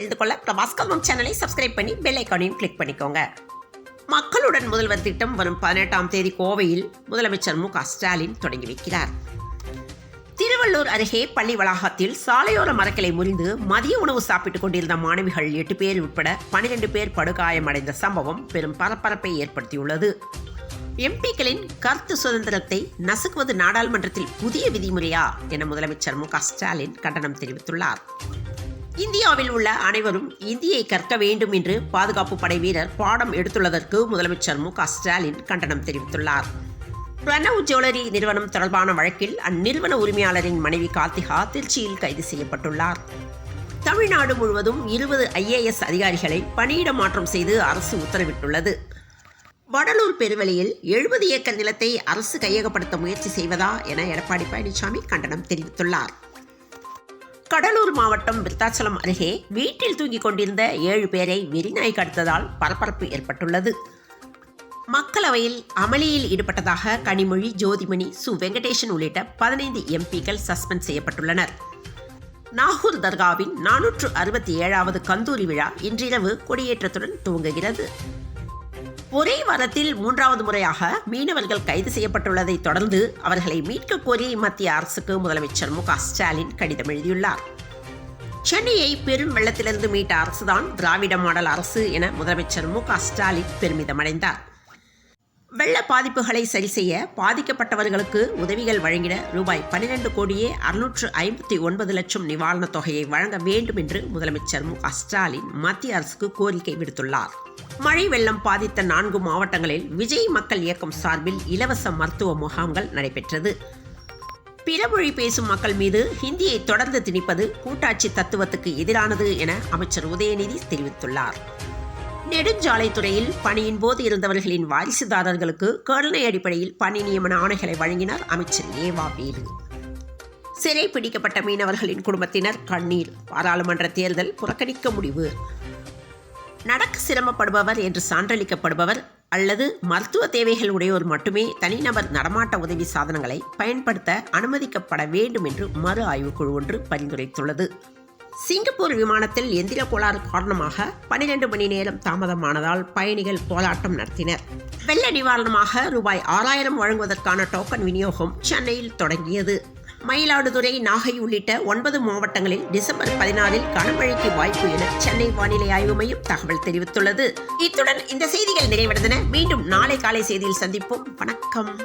தெரிந்து டாக்டர் பாஸ்கர் சேனலை சப்ஸ்கிரைப் பண்ணி பெல் ஐக்கானையும் கிளிக் பண்ணிக்கோங்க. மக்களுடன் முதல்வர் திட்டம் வரும் பதினெட்டாம் தேதி கோவையில் முதலமைச்சர் மு க ஸ்டாலின் தொடங்கி வைக்கிறார். திருவள்ளூர் அருகே பள்ளி வளாகத்தில் சாலையோர மரக்கிளை முறிந்து மதிய உணவு சாப்பிட்டுக் கொண்டிருந்த மாணவிகள் எட்டு பேர் உட்பட பனிரெண்டு பேர் படுகாயமடைந்த சம்பவம் பெரும் பரபரப்பை ஏற்படுத்தியுள்ளது. எம்பிக்களின் கருத்து சுதந்திரத்தை நசுக்குவது நாடாளுமன்றத்தில் புதிய விதிமுறையா? என முதலமைச்சர் மு க ஸ்டாலின் கண்டனம் தெரிவித்துள்ளார். இந்தியாவில் உள்ள அனைவரும் இந்தியை கற்க வேண்டும் என்று பாதுகாப்பு படை வீரர் பாடம் எடுத்துள்ளதற்கு முதலமைச்சர் மு க ஸ்டாலின் கண்டனம் தெரிவித்துள்ளார். பிரணவ் ஜுவல்லரி நிறுவனம் தொடர்பான வழக்கில் அந்நிறுவன உரிமையாளரின் மனைவி கார்த்திகா திருச்சியில் கைது செய்யப்பட்டுள்ளார். தமிழ்நாடு முழுவதும் இருபது ஐஏஎஸ் அதிகாரிகளை பணியிட மாற்றம் செய்து அரசு உத்தரவிட்டுள்ளது. வடலூர் பெருவெளியில் எழுபது ஏக்கர் நிலத்தை அரசு கையகப்படுத்த முயற்சி செய்வதா என எடப்பாடி பழனிசாமி கண்டனம் தெரிவித்துள்ளார். கடலூர் மாவட்டம் விருத்தாச்சலம் அருகே வீட்டில் தூங்கிக் கொண்டிருந்த ஏழு பேரை வெறிநாய் கடுத்ததால் பரபரப்பு ஏற்பட்டுள்ளது. மக்களவையில் அமளியில் ஈடுபட்டதாக கனிமொழி ஜோதிமணி சு. வெங்கடேசன் உள்ளிட்ட பதினைந்து எம்பிக்கள் சஸ்பெண்ட் செய்யப்பட்டுள்ளனர். நாகூர் தர்காவின் நானூற்று அறுபத்தி ஏழாவது கந்தூரி விழா இன்றிரவு கொடியேற்றத்துடன் துவங்குகிறது. ஒரே வாரத்தில் மூன்றாவது முறையாக மீனவர்கள் கைது செய்யப்பட்டுள்ளதை தொடர்ந்து அவர்களை மீட்க கோரி மத்திய அரசுக்கு முதலமைச்சர் மு க ஸ்டாலின் கடிதம் எழுதியுள்ளார். சென்னையை பெரும் வெள்ளத்திலிருந்து மீட்ட அரசுதான் திராவிட மாடல் அரசு என முதலமைச்சர் மு க ஸ்டாலின் பெருமிதமடைந்தார். வெள்ள பாதிப்புகளை சரி செய்ய பாதிக்கப்பட்டவர்களுக்கு உதவிகள் வழங்கிட ரூபாய் பன்னிரண்டு கோடியே அறுநூற்று ஐம்பத்தி ஒன்பது லட்சம் நிவாரணத் தொகையை வழங்க வேண்டும் என்று முதலமைச்சர் மு க ஸ்டாலின் மத்திய அரசுக்கு கோரிக்கை விடுத்துள்ளார். மழை வெள்ளம் பாதித்த நான்கு மாவட்டங்களில் விஜய் மக்கள் இயக்கம் சார்பில் இலவச மருத்துவ முகாம்கள் நடைபெற்றது. பிறமொழி பேசும் மக்கள் மீது ஹிந்தியை தொடர்ந்து திணிப்பது கூட்டாட்சி தத்துவத்துக்கு எதிரானது என அமைச்சர் உதயநிதி தெரிவித்துள்ளார். நெடுஞ்சாலைத்துறையில் பணியின் போது இருந்தவர்களின் வாரிசுதாரர்களுக்கு கருணை அடிப்படையில் பணி நியமன ஆணைகளை வழங்கினார் அமைச்சர் ஏவா வேலு. சிறை பிடிக்கப்பட்ட மீனவர்களின் குடும்பத்தினர் கண்ணீர். பாராளுமன்ற தேர்தல் புறக்கணிக்க முடிவு. நடக்க சிரமப்படுபவர் என்று சான்றளிக்கப்படுபவர் அல்லது மருத்துவ தேவைகள் உடையோர் மட்டுமே தனிநபர் நடமாட்ட உதவி சாதனங்களை பயன்படுத்த அனுமதிக்கப்பட வேண்டும் என்று மறு ஆய்வுக்குழு ஒன்று பரிந்துரைத்துள்ளது. சிங்கப்பூர் விமானத்தில் எந்திர கோளாறு காரணமாக பனிரெண்டு மணி நேரம் தாமதமானதால் பயணிகள் போராட்டம் நடத்தினர். வெள்ள நிவாரணமாக ரூபாய் ஆறாயிரம் வழங்குவதற்கான டோக்கன் விநியோகம் சென்னையில் தொடங்கியது. மயிலாடுதுறை நாகை உள்ளிட்ட ஒன்பது மாவட்டங்களில் டிசம்பர் பதினாறில் கனமழைக்கு வாய்ப்பு என சென்னை வானிலை ஆய்வு மையம் தகவல் தெரிவித்துள்ளது. இத்துடன் இந்த செய்திகள் நிறைவடைந்தன. மீண்டும் நாளை காலை செய்தியில் சந்திப்போம். வணக்கம்.